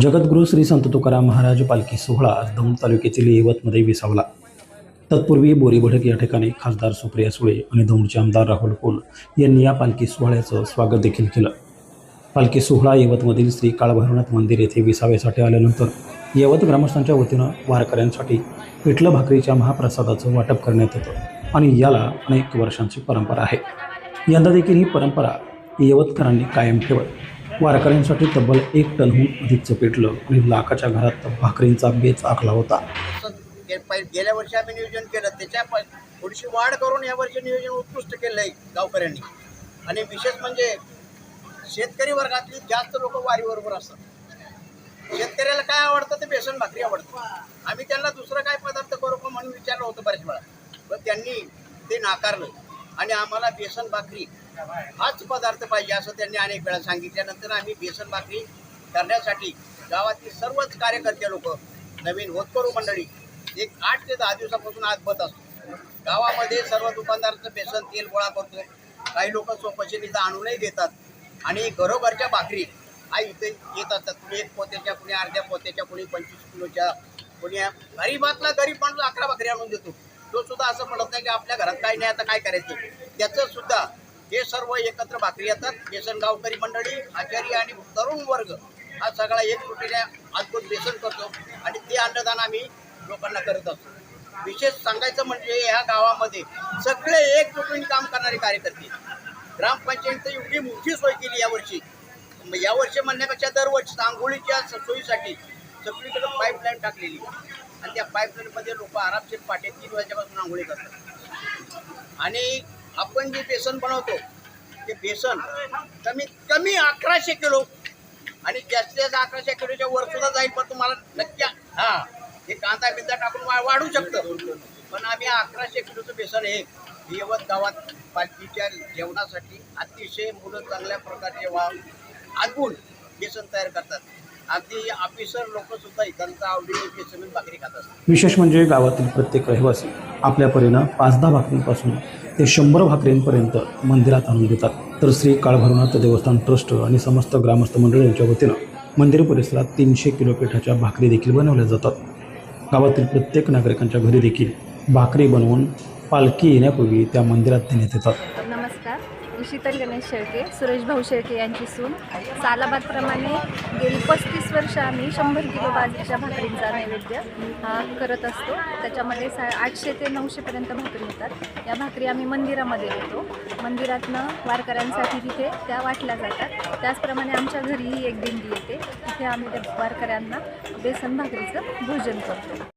जगद्गुरू श्री संत तुकाराम महाराज पालखी सोहळा आज दौंड तालुक्यातील यवतमध्ये विसावला. तत्पूर्वी बोरीभडक या ठिकाणी खासदार सुप्रिया सुळे आणि दौंडचे आमदार राहुल कोल यांनी या पालखी सोहळ्याचं स्वागत देखील केलं. पालखी सोहळा यवतमधील श्री काळभैरवनाथ मंदिर येथे विसाव्यासाठी आल्यानंतर यवत ग्रामस्थांच्या वतीनं वारकऱ्यांसाठी पिठलं भाकरीच्या महाप्रसादाचं वाटप करण्यात येतं आणि याला अनेक वर्षांची परंपरा आहे. यंदा देखील ही परंपरा यवतकरांनी कायम ठेवत वारकऱ्यांसाठी तब्बल एक टनहून अधिक चपेटलं आणि लाखाच्या घरात भाकरींचा बेच आखला होता. गेल्या वर्षी आम्ही नियोजन केलं. त्याच्या थोडीशी वाढ करून या वर्षी नियोजन उत्कृष्ट केलं आहे गावकऱ्यांनी. आणि विशेष म्हणजे शेतकरी वर्गातली जास्त लोक वारीबरोबर असतात. शेतकऱ्याला काय आवडतं ते बेसन भाकरी आवडतं. आम्ही त्यांना दुसरं काय पदार्थ करू का म्हणून विचारलं होतं बऱ्याच वेळा. पण त्यांनी ते नाकारलं. आणि आम्हाला बेसन भाकरी हाच पदार्थ पाहिजे असं त्यांनी अनेक वेळा सांगितल्यानंतर आम्ही बेसन भाकरी करण्यासाठी गावातील सर्वच कार्यकर्ते लोक नवीन होतकरू मंडळी एक आठ ते दहा दिवसापासून आज बत असतो. गावामध्ये सर्व दुकानदारांचं बेसन तेल गोळा करतो. काही लोक सोपशीने इथं आणूनही देतात. आणि घरोघरच्या भाकरी हा इथे येत असतात. कुणी एक पोत्याच्या कुणी अर्ध्या पोत्याच्या कुणी पंचवीस किलोच्या कुणी गरीबातला गरीब माणूस अकरा भाकरी आणून देतो. तो सुद्धा असं म्हणत नाही की आपल्या घरात काही नाही आता काय करायचं? त्याचं सुद्धा हे सर्व एकत्र भाकरी येतात. बेसन गावकरी मंडळी आचारी आणि तरुण वर्ग हा सगळा एक तुटीने अद्भुत बेसन करतो आणि ते अन्नदान आम्ही लोकांना करत असतो. विशेष सांगायचं म्हणजे ह्या गावामध्ये सगळे एकजुटीने काम करणारे कार्यकर्ते. ग्रामपंचायत एवढी मोठी सोय केली यावर्षी. मग यावर्षी म्हणण्यापेक्षा दरवर्षी आंघोळीच्या सोयीसाठी सगळीकडे पाईपलाईन टाकलेली. आणि त्या पाईपलाईनमध्ये लोक आरामशीर पाटे तीन वाजल्यापासून आंघोळी करतात. आणि आपण जे बेसन बनवतो ते बेसन कमीत कमी अकराशे किलो. आणि जास्तीत जास्त अकराशे किलोच्या वर सुद्धा जाईल पण तुम्हाला नक्की हा हे कांदा बिंदा टाकून वाढू शकतं. पण आम्ही अकराशे किलोचं बेसन हे यवत गावात पालखीच्या जेवणासाठी अतिशय मुलं चांगल्या प्रकारचे वा आगून बेसन तयार करतात. अगदी ऑफिसर लोक सुद्धा आवडीने बेसन भाकरी खातात विशेष म्हणजे गावातील प्रत्येक रहिवासी आपल्या परीनं पाच दहा भाकरीपासून ते शंभर भाकरींपर्यंत मंदिरात आणून देतात. तर श्री काळभैरवनाथ देवस्थान ट्रस्ट आणि समस्त ग्रामस्थ मंडळ यांच्या वतीनं मंदिर परिसरात तीनशे किलो पिठाच्या भाकरी देखील बनवल्या जातात. गावातील प्रत्येक नागरिकांच्या घरी देखील भाकरी बनवून पालखी येण्यापूर्वी त्या मंदिरात देण्यात येतात. नमस्कार. मी शीतल गणेश शेळके सुरेश भाऊ शेळके यांची सून. सालाबादप्रमाणे गेली पस्तीस वर्ष आम्ही शंभर किलो बाजरीच्या भाकरींचा नैवेद्य हा करत असतो. त्याच्यामध्ये सा आठशे ते नऊशेपर्यंत भाकरी होतात. या भाकरी आम्ही मंदिरामध्ये देतो. मंदिरातनं वारकऱ्यांसाठी तिथे त्या वाटल्या जातात. त्याचप्रमाणे आमच्या घरीही एक दिंडी येते. तिथे आम्ही त्या वारकऱ्यांना बेसन भाकरीचं भोजन करतो.